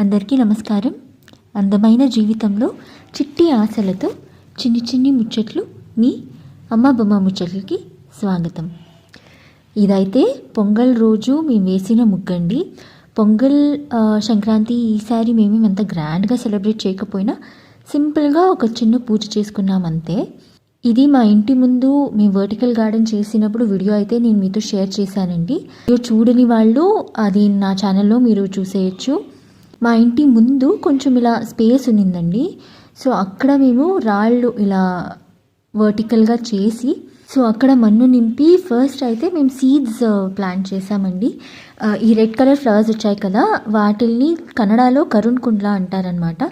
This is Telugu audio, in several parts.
అందరికీ నమస్కారం. అందమైన జీవితంలో చిట్టి ఆశలతో చిన్ని చిన్ని ముచ్చట్లు మీ అమ్మ బొమ్మ ముచ్చట్లకి స్వాగతం. ఇదైతే పొంగల్ రోజు మేము వేసిన ముగ్గండి. పొంగల్ సంక్రాంతి ఈసారి మేము అంత గ్రాండ్గా సెలబ్రేట్ చేయకపోయినా సింపుల్గా ఒక చిన్న పూజ చేసుకున్నాం అంతే. ఇది మా ఇంటి ముందు మేము వర్టికల్ గార్డెన్ చేసినప్పుడు వీడియో అయితే నేను మీతో షేర్ చేశానండి. వీడియో చూడని వాళ్ళు అది నా ఛానల్లో మీరు చూసేయచ్చు. మా ఇంటి ముందు కొంచెం ఇలా స్పేస్ ఉన్నిందండి. సో అక్కడ మేము రాళ్ళు ఇలా వర్టికల్గా చేసి సో అక్కడ మన్ను నింపి ఫస్ట్ అయితే మేము సీడ్స్ ప్లాంట్ uh, చేసామండి. Uh, ఈ రెడ్ కలర్ ఫ్లవర్స్ వచ్చాయి కదా వాటిల్ని కన్నడలో కరుణ్ కుండ్లా అంటారనమాట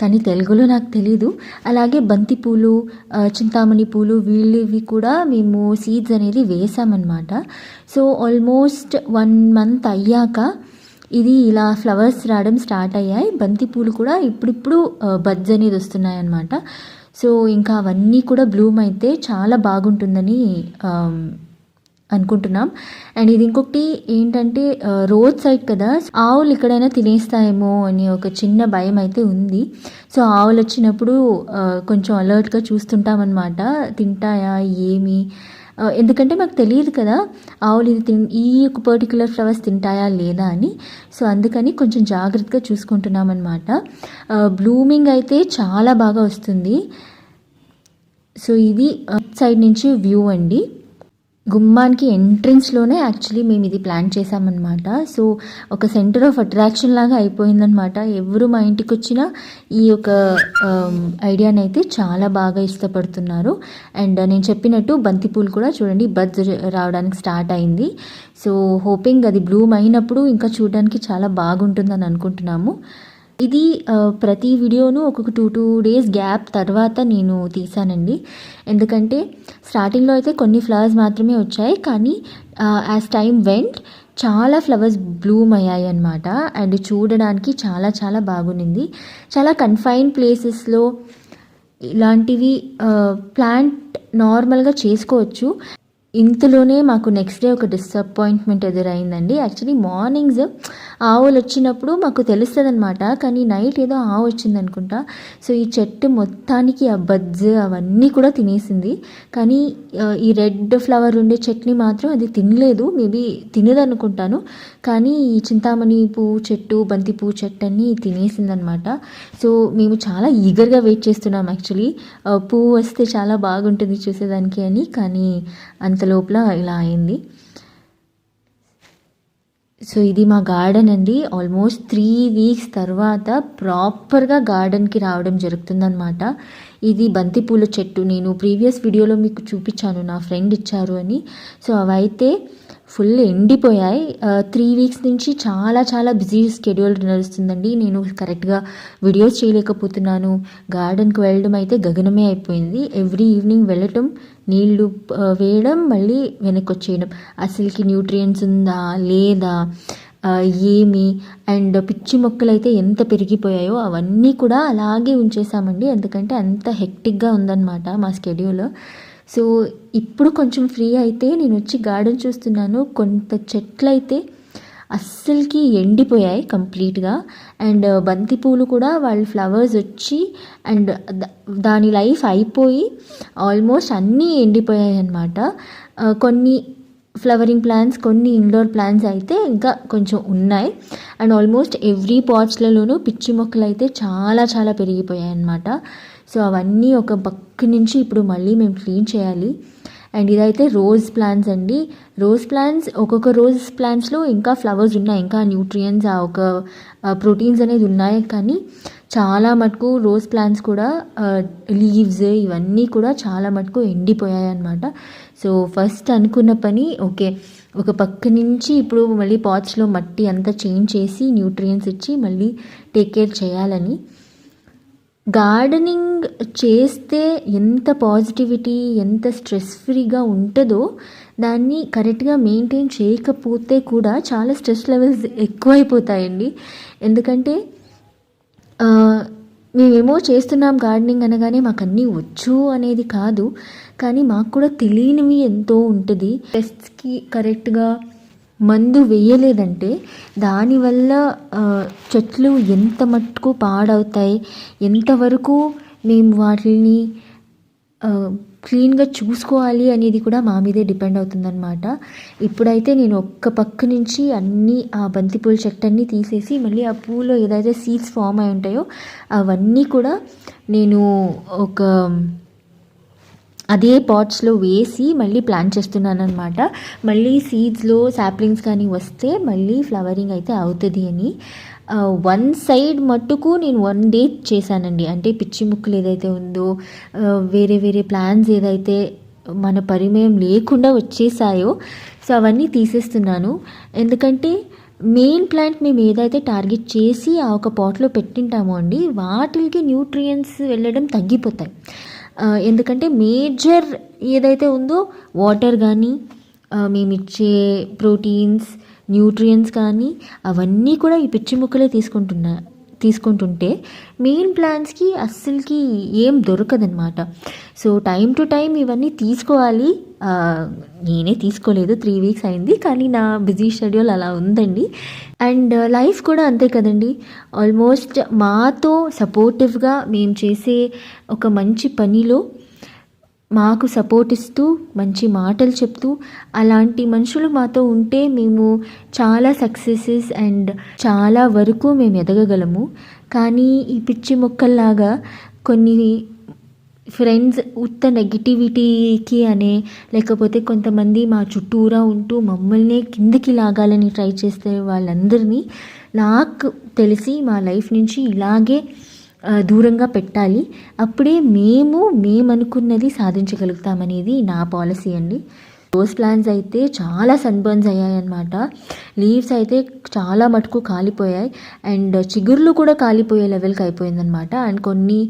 కానీ తెలుగులో నాకు తెలీదు. అలాగే బంతి పూలు uh, చింతామణి పూలు వీళ్ళవి కూడా మేము సీడ్స్ అనేది వేసామన్నమాట. సో ఆల్మోస్ట్ వన్ మంత్ అయ్యాక ఇది ఇలా ఫ్లవర్స్ రావడం స్టార్ట్ అయ్యాయి. బంతి పూలు కూడా ఇప్పుడిప్పుడు బజ్ అనేది వస్తున్నాయి అన్నమాట సో ఇంకా అవన్నీ కూడా బ్లూమ్ అయితే చాలా బాగుంటుందని అనుకుంటున్నాం. అండ్ ఇది ఇంకొకటి ఏంటంటే రోడ్ సైడ్ కదా ఆవులు ఎక్కడైనా తినేస్తాయేమో అని ఒక చిన్న భయం అయితే ఉంది. సో ఆవులు వచ్చినప్పుడు కొంచెం అలర్ట్గా చూస్తుంటామన్నమాట. తింటాయా? ఏమి? ఎందుకంటే మాకు తెలియదు కదా ఆవులు ఇది తిన్ ఈ ఒక పర్టికులర్ ఫ్లవర్స్ తింటాయా లేదా అని. సో అందుకని కొంచెం జాగ్రత్తగా చూసుకుంటున్నాం అనమాట బ్లూమింగ్ అయితే చాలా బాగా వస్తుంది. సో ఇది సైడ్ నుంచి వ్యూ అండి. గుమ్మానికి ఎంట్రన్స్లోనే యాక్చువల్లీ మేము ఇది ప్లాన్ చేసామన్నమాట సో ఒక సెంటర్ ఆఫ్ అట్రాక్షన్ లాగా అయిపోయిందనమాట ఎవరు మా ఇంటికి వచ్చినా ఈ యొక్క ఐడియాని అయితే చాలా బాగా ఇష్టపడుతున్నారు. అండ్ నేను చెప్పినట్టు బంతిపూలు కూడా చూడండి బజ్ రావడానికి స్టార్ట్ అయింది. సో హోపింగ్ అది బ్లూమ్ అయినప్పుడు ఇంకా చూడడానికి చాలా బాగుంటుందని అనుకుంటున్నాము. ఇది ప్రతి వీడియోను ఒక్కొక్క టూ టూ డేస్ గ్యాప్ తర్వాత నేను తీసానండి. ఎందుకంటే స్టార్టింగ్లో అయితే కొన్ని ఫ్లవర్స్ మాత్రమే వచ్చాయి కానీ యాజ్ టైం వెంట్ చాలా ఫ్లవర్స్ బ్లూమ్ అయ్యాయి అనమాట అండ్ చూడడానికి చాలా చాలా బాగుంది చాలా కన్ఫైన్ ప్లేసెస్లో ఇలాంటివి ప్లాంట్ నార్మల్గా చేసుకోవచ్చు. ఇంతలోనే మాకు నెక్స్ట్ డే ఒక డిసప్పాయింట్మెంట్ ఎదురైందండి. యాక్చువల్లీ మార్నింగ్స్ ఆవులు వచ్చినప్పుడు మాకు తెలుస్తుంది అనమాట కానీ నైట్ ఏదో ఆవు వచ్చింది అనుకుంటా సో ఈ చెట్టు మొత్తానికి ఆ బడ్స్ అవన్నీ కూడా తినేసింది. కానీ ఈ రెడ్ ఫ్లవర్ ఉండే చెట్ని మాత్రం అది తినలేదు. మేబీ తినదనుకుంటాను. కానీ ఈ చింతామణి పువ్వు చెట్టు బంతి పువ్వు చెట్టు అన్ని తినేసిందనమాట సో మేము చాలా ఈగర్గా వెయిట్ చేస్తున్నాం యాక్చువల్లీ పువ్వు వస్తే చాలా బాగుంటుంది చూసేదానికి అని. కానీ అంత లోపల ఇలా అయింది. సో ఇది మా గార్డెన్ అండి. ఆల్మోస్ట్ త్రీ వీక్స్ తర్వాత ప్రాపర్గా గార్డెన్కి రావడం జరుగుతుందనమాట ఇది బంతిపూల చెట్టు. నేను ప్రీవియస్ వీడియోలో మీకు చూపించాను నా ఫ్రెండ్ ఇచ్చారు అని. సో అవైతే ఫుల్ ఎండిపోయాయి. త్రీ వీక్స్ నుంచి చాలా చాలా బిజీ స్కెడ్యూల్ నడుస్తుందండి. నేను కరెక్ట్గా వీడియోస్ చేయలేకపోతున్నాను. గార్డెన్కి వెళ్ళడం అయితే గగనమే అయిపోయింది. ఎవ్రీ ఈవినింగ్ వెళ్ళటం నీళ్ళు వేయడం మళ్ళీ వెనక్కి వచ్చేయడం. అసలుకి న్యూట్రియంట్స్ ఉందా లేదా ఏమి అండ్ పిచ్చి మొక్కలు అయితే ఎంత పెరిగిపోయాయో అవన్నీ కూడా అలాగే ఉంచేసామండి ఎందుకంటే అంత హెక్టిక్గా ఉందన్నమాట మా షెడ్యూల్ సో ఇప్పుడు కొంచెం ఫ్రీ అయితే నేను వచ్చి గార్డెన్ చూస్తున్నాను. కొంత చెట్లు అయితే అస్సలకి ఎండిపోయాయి కంప్లీట్గా అండ్ uh, బంతి పూలు కూడా వాళ్ళ ఫ్లవర్స్ వచ్చి అండ్ uh, దాని లైఫ్ అయిపోయి ఆల్మోస్ట్ అన్నీ ఎండిపోయాయి అన్నమాట. Uh, కొన్ని ఫ్లవరింగ్ ప్లాంట్స్ కొన్ని ఇండోర్ ప్లాంట్స్ అయితే ఇంకా కొంచెం ఉన్నాయి. అండ్ ఆల్మోస్ట్ ఎవ్రీ పాట్స్లలోనూ పిచ్చి మొక్కలు అయితే చాలా చాలా పెరిగిపోయాయి అన్నమాట. సో అవన్నీ ఒక పక్క నుంచి ఇప్పుడు మళ్ళీ మేము క్లీన్ చేయాలి. అండ్ ఇదైతే రోజ్ ప్లాంట్స్ అండి. రోజ్ ప్లాంట్స్ ఒక్కొక్క రోజ్ ప్లాంట్స్లో ఇంకా ఫ్లవర్స్ ఉన్నాయి. ఇంకా న్యూట్రియన్స్ ఆ ఒక ప్రోటీన్స్ అనేది ఉన్నాయి. కానీ చాలా మటుకు రోజ్ ప్లాంట్స్ కూడా లీవ్స్ ఇవన్నీ కూడా చాలా మటుకు ఎండిపోయాయి అన్నమాట. సో ఫస్ట్ అనుకున్న పని ఓకే ఒక పక్క నుంచి ఇప్పుడు మళ్ళీ పాట్స్లో మట్టి అంతా చేంజ్ చేసి న్యూట్రియంట్స్ ఇచ్చి మళ్ళీ టేక్ కేర్ చేయాలని. గార్డెనింగ్ చేస్తే ఎంత పాజిటివిటీ ఎంత స్ట్రెస్ ఫ్రీగా ఉంటుందో దాన్ని కరెక్ట్గా మెయింటైన్ చేయకపోతే కూడా చాలా స్ట్రెస్ లెవెల్స్ ఎక్కువైపోతాయండి. ఎందుకంటే మేమేమో చేస్తున్నాం గార్డెనింగ్ అనగానే మాకు అన్నీ వచ్చు అనేది కాదు కానీ మాకు కూడా తెలియనివి ఎంతో ఉంటుంది. టెస్ట్కి కరెక్ట్గా మందు వేయలేదంటే దానివల్ల చెట్లు ఎంత మట్టుకు పాడవుతాయి ఎంతవరకు మేము వాటిని క్లీన్గా చూసుకోవాలి అనేది కూడా మా మీదే డిపెండ్ అవుతుందన్నమాట. ఇప్పుడైతే నేను ఒక్క పక్క నుంచి అన్నీ ఆ బంతిపూల చెట్టన్నీ తీసేసి మళ్ళీ ఆ పూలో ఏదైతే సీడ్స్ ఫామ్ అయి ఉంటాయో అవన్నీ కూడా నేను ఒక అదే పాట్స్లో వేసి మళ్ళీ ప్లాన్ చేస్తున్నాను అనమాట మళ్ళీ సీడ్స్లో సాప్లింగ్స్ కానీ వస్తే మళ్ళీ ఫ్లవరింగ్ అయితే అవుతుంది అని. వన్ సైడ్ మట్టుకు నేను వన్ డే చేశానండి. అంటే పిచ్చి ముక్కలు ఏదైతే ఉందో వేరే వేరే ప్లాన్స్ ఏదైతే మన పరిమయం లేకుండా వచ్చేసాయో సో అవన్నీ తీసేస్తున్నాను. ఎందుకంటే మెయిన్ ప్లాంట్ మేము ఏదైతే టార్గెట్ చేసి ఆ ఒక పాట్లో పెట్టింటామో అండి వాటికి న్యూట్రియంట్స్ వెళ్ళడం తగ్గిపోతాయి. ఎందుకంటే మేజర్ ఏదైతే ఉందో వాటర్ కానీ మేమిచ్చే ప్రోటీన్స్ న్యూట్రియంట్స్ కానీ అవన్నీ కూడా ఈ పిచ్చి ముక్కలే తీసుకుంటున్నా తీసుకుంటుంటే మెయిన్ ప్లాంట్స్కి అస్సలకి ఏం దొరకదనమాట సో టైం టు టైం ఇవన్నీ తీసుకోవాలి. నేనే తీసుకోలేదు త్రీ వీక్స్ అయింది. కానీ నా బిజీ షెడ్యూల్ అలా ఉందండి. అండ్ లైఫ్ uh, కూడా అంతే కదండి. ఆల్మోస్ట్ మాతో సపోర్టివ్గా మేము చేసే ఒక మంచి పనిలో మాకు సపోర్ట్ ఇస్తూ మంచి మాటలు చెప్తూ అలాంటి మనుషులు మాతో ఉంటే మేము చాలా సక్సెసెస్ అండ్ చాలా వరకు మేము ఎదగగలము. కానీ ఈ పిచ్చి మొక్కల్లాగా కొన్ని ఫ్రెండ్స్ ఉత్త నెగిటివిటీకి అనే లేకపోతే కొంతమంది మా చుట్టూరా ఉంటూ మమ్మల్ని కిందకి లాగాలని ట్రై చేస్తే వాళ్ళందరినీ నాకు తెలిసి మా లైఫ్ నుంచి ఇలాగే దూరంగా పెట్టాలి. అప్పుడే మేము మేమనుకున్నది సాధించగలుగుతామనేది నా పాలసీ అండి. రోజ్ ప్లాన్స్ అయితే చాలా సన్బర్న్స్ అయ్యాయన్నమాట. లీవ్స్ అయితే చాలా మటుకు కాలిపోయాయి. అండ్ చిగుర్లు కూడా కాలిపోయే లెవెల్కి అయిపోయిందనమాట అండ్ కొన్ని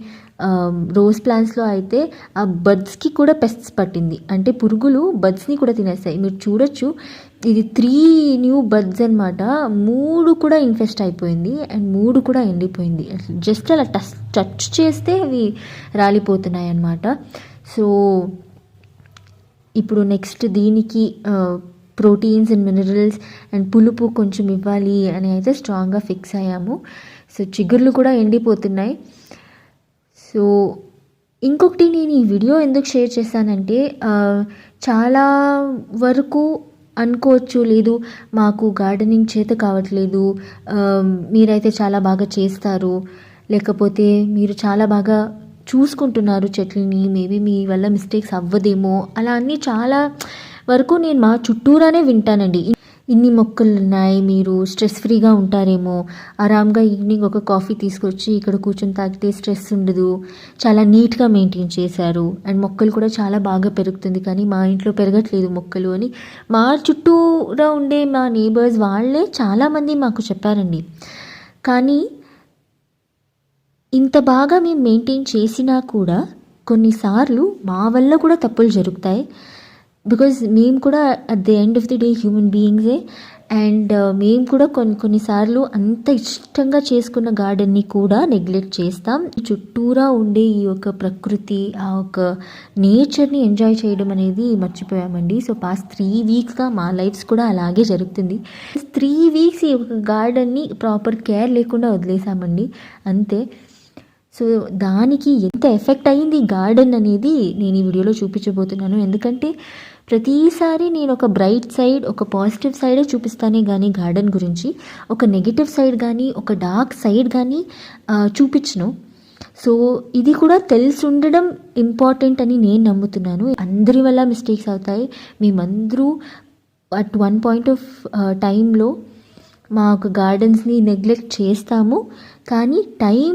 రోజ్ ప్లాంట్స్లో అయితే ఆ బడ్స్కి కూడా పెస్ట్స్ పట్టింది. అంటే పురుగులు బడ్స్ని కూడా తినేస్తాయి. మీరు చూడొచ్చు ఇది త్రీ న్యూ బడ్స్ అనమాట మూడు కూడా ఇన్ఫెస్ట్ అయిపోయింది అండ్ మూడు కూడా ఎండిపోయింది. జస్ట్ అలా టచ్ టచ్ చేస్తే అవి రాలిపోతున్నాయి అన్నమాట. సో ఇప్పుడు నెక్స్ట్ దీనికి ప్రోటీన్స్ అండ్ మినరల్స్ అండ్ పులుపు కొంచెం ఇవ్వాలి అని అయితే స్ట్రాంగ్గా ఫిక్స్ అయ్యాము. సో చిగుర్లు కూడా ఎండిపోతున్నాయి. సో ఇంకొకటి నేను ఈ వీడియో ఎందుకు షేర్ చేశానంటే చాలా వరకు అనుకోవచ్చు లేదు మాకు గార్డెనింగ్ చేత కావట్లేదు మీరైతే చాలా బాగా చేస్తారు లేకపోతే మీరు చాలా బాగా చూసుకుంటున్నారు చెట్లని మేబీ మీ వల్ల మిస్టేక్స్ అవ్వదేమో అలా అన్నీ చాలా వరకు నేను మా చుట్టూరానే వింటానండి. ఇన్ని మొక్కలు ఉన్నాయి మీరు స్ట్రెస్ ఫ్రీగా ఉంటారేమో. ఆరామ్గా ఈవినింగ్ ఒక కాఫీ తీసుకొచ్చి ఇక్కడ కూర్చొని తాగితే స్ట్రెస్ ఉండదు. చాలా నీట్గా మెయింటైన్ చేశారు. అండ్ మొక్కలు కూడా చాలా బాగా పెరుగుతుంది. కానీ మా ఇంట్లో పెరగట్లేదు మొక్కలు అని. మా చుట్టూరా ఉండే మా నేబర్స్ వాళ్ళే చాలామంది మాకు చెప్పారండి. కానీ ఇంత బాగా మేము మెయింటైన్ చేసినా కూడా కొన్నిసార్లు మా వల్ల కూడా తప్పులు జరుగుతాయి. బికాజ్ మేము కూడా at the end of the day human బీయింగ్సే and మేము కూడా కొన్ని కొన్నిసార్లు అంత ఇష్టంగా చేసుకున్న గార్డెన్ని కూడా నెగ్లెక్ట్ చేస్తాం. చుట్టూరా ఉండే ఈ యొక్క ప్రకృతి ఆ ఒక నేచర్ని ఎంజాయ్ చేయడం అనేది మర్చిపోయామండి. సో పాస్ట్ త్రీ వీక్స్గా మా లైఫ్స్ కూడా అలాగే జరుగుతుంది. త్రీ వీక్స్ ఈ యొక్క గార్డెన్ని ప్రాపర్ కేర్ లేకుండా వదిలేసామండి. అంతే. సో దానికి ఎంత ఎఫెక్ట్ అయింది గార్డెన్ అనేది నేను ఈ వీడియోలో చూపించబోతున్నాను. ఎందుకంటే ప్రతిసారి నేను ఒక బ్రైట్ సైడ్ ఒక పాజిటివ్ సైడే చూపిస్తానే కానీ గార్డెన్ గురించి. ఒక నెగిటివ్ సైడ్ కానీ ఒక డార్క్ సైడ్ కానీ చూపించను. సో ఇది కూడా తెలిసి ఉండడం ఇంపార్టెంట్ అని నేను నమ్ముతున్నాను. అందరి వల్ల మిస్టేక్స్ అవుతాయి. మేమందరూ అట్ వన్ పాయింట్ ఆఫ్ టైంలో మా ఒక గార్డెన్స్ని నెగ్లెక్ట్ చేస్తాము. కానీ టైం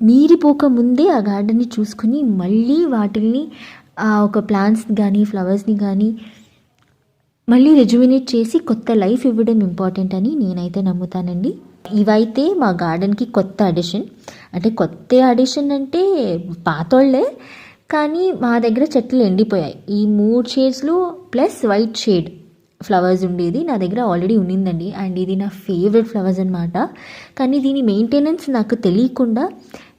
మీరిపోక ముందే ఆ గార్డెన్ని చూసుకుని మళ్ళీ వాటిని ఒక ప్లాంట్స్ కానీ ఫ్లవర్స్ని కానీ మళ్ళీ రెజ్యుమినేట్ చేసి కొత్త లైఫ్ ఇవ్వడం ఇంపార్టెంట్ అని నేనైతే నమ్ముతానండి. ఇవైతే మా గార్డెన్కి కొత్త అడిషన్ అంటే కొత్త అడిషన్ అంటే పాతోళ్ళే కానీ మా దగ్గర చెట్లు ఎండిపోయాయి. ఈ మూడు షేడ్స్లో ప్లస్ వైట్ షేడ్ ఫ్లవర్స్ ఉండేది నా దగ్గర ఆల్రెడీ ఉన్నిందండి. అండ్ ఇది నా ఫేవరెట్ ఫ్లవర్స్ అనమాట కానీ దీని మెయింటెనెన్స్ నాకు తెలియకుండా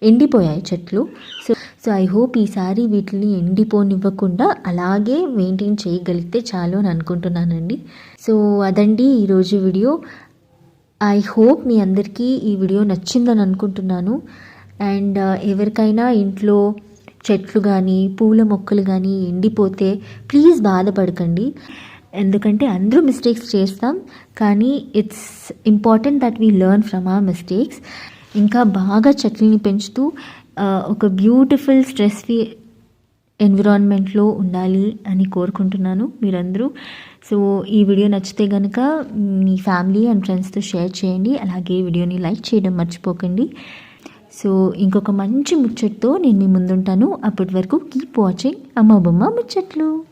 ఎండిపోయాయి చెట్లు. సో సో ఐ హోప్ ఈసారి వీటిని ఎండిపోనివ్వకుండా అలాగే మెయింటైన్ చేయగలిగితే చాలు అని అనుకుంటున్నానండి. సో అదండి ఈరోజు వీడియో. ఐ హోప్ మీ అందరికీ ఈ వీడియో నచ్చిందని అనుకుంటున్నాను. అండ్ uh, ఎవరికైనా ఇంట్లో చెట్లు కానీ పూల మొక్కలు కానీ ఎండిపోతే ప్లీజ్ బాధపడకండి. ఎందుకంటే అందరూ మిస్టేక్స్ చేస్తాం. కానీ it's important that we learn from ఆ మిస్టేక్స్ ఇంకా బాగా చెట్లని పెంచుతూ ఒక బ్యూటిఫుల్ స్ట్రెస్ ఫ్రీ ఎన్విరాన్మెంట్లో ఉండాలి అని కోరుకుంటున్నాను మీరందరూ. సో ఈ వీడియో నచ్చితే కనుక మీ ఫ్యామిలీ అండ్ ఫ్రెండ్స్తో షేర్ చేయండి. అలాగే వీడియోని లైక్ చేయడం మర్చిపోకండి. సో ఇంకొక మంచి ముచ్చట్తో నేను మీ ముందుంటాను. అప్పటి వరకు కీప్ వాచింగ్. అమ్మ బొమ్మ ముచ్చట్లు.